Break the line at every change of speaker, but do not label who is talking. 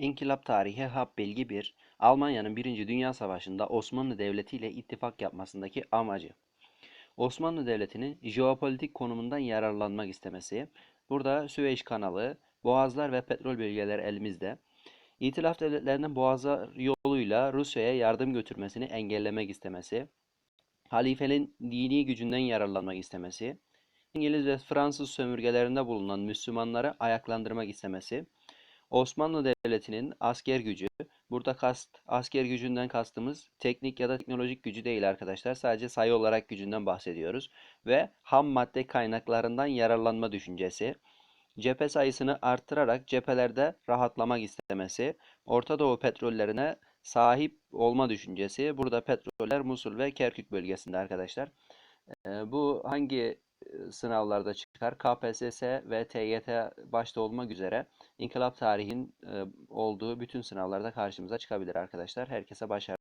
İnkılap tarihi hap bilgi 1. Almanya'nın 1. Dünya Savaşı'nda Osmanlı Devleti ile ittifak yapmasındaki amacı. Osmanlı Devleti'nin jeopolitik konumundan yararlanmak istemesi. Burada Süveyş kanalı, boğazlar ve petrol bölgeleri elimizde. İtilaf devletlerinin boğazlar yoluyla Rusya'ya yardım götürmesini engellemek istemesi. Halifenin dini gücünden yararlanmak istemesi. İngiliz ve Fransız sömürgelerinde bulunan Müslümanları ayaklandırmak istemesi. Osmanlı Devleti'nin asker gücü, burada kast, asker gücünden kastımız teknik ya da teknolojik gücü değil arkadaşlar. Sadece sayı olarak gücünden bahsediyoruz. Ve ham madde kaynaklarından yararlanma düşüncesi. Cephe sayısını arttırarak cephelerde rahatlamak istemesi. Orta Doğu petrollerine sahip olma düşüncesi. Burada petroller Musul ve Kerkük bölgesinde arkadaşlar. Ee, bu hangi sınavlarda çıkar? KPSS ve TYT başta olmak üzere İnkılap tarihin olduğu bütün sınavlarda karşımıza çıkabilir arkadaşlar. Herkese başarılar.